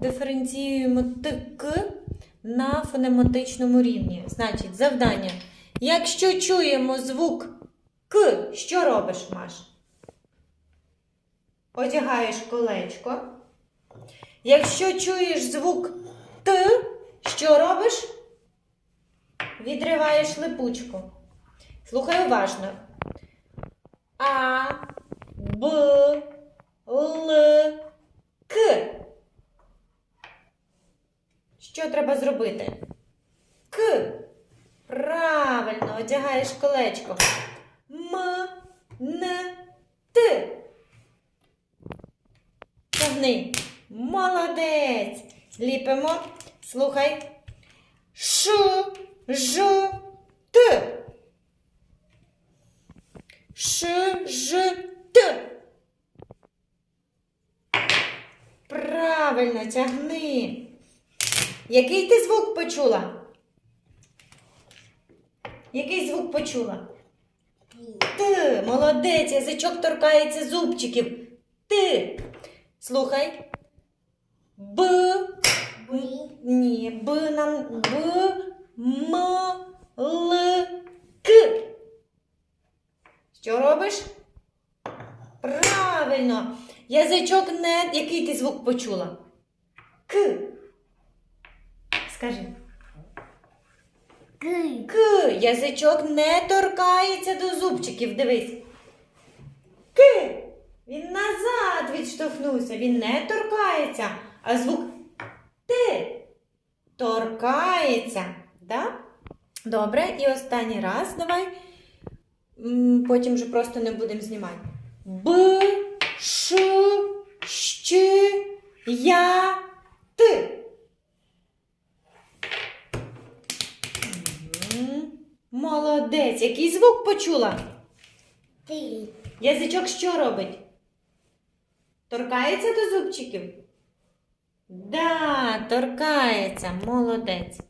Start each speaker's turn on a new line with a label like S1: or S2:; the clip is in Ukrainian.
S1: диференціюємо тик на фонематичному рівні. Значить, завдання. Якщо чуємо звук К, що робиш, Маш? Одягаєш колечко. Якщо чуєш звук Т, що робиш? Відриваєш липучку. Слухай уважно. А, Б, Л, К. Що треба зробити? К. Правильно, одягаєш колечко. М, Н, Т. Тягни. Молодець. Ліпимо. Слухай. Ш, Ж, Т. Ш, Ж, Т. Правильно, тягни. Який ти звук почула? Який звук почула? Т. Молодець, язичок торкається зубчиків. Ти. Слухай. Б. Ні, Б нам Б, М, Л, К. Що робиш? Правильно. Язичок не. Який ти звук почула? К. Скажи.
S2: К.
S1: К. Язичок не торкається до зубчиків. Дивись. К. Він назад відштовхнувся. Він не торкається. А звук Т. Торкається. Да? Добре. І останній раз давай. Потім вже просто не будемо знімати. Б, Ш, Щ, Я, Т. Мгм. Молодець. Який звук почула?
S2: Ти.
S1: Язичок що робить? Торкається до зубчиків? Да, торкається. Молодець.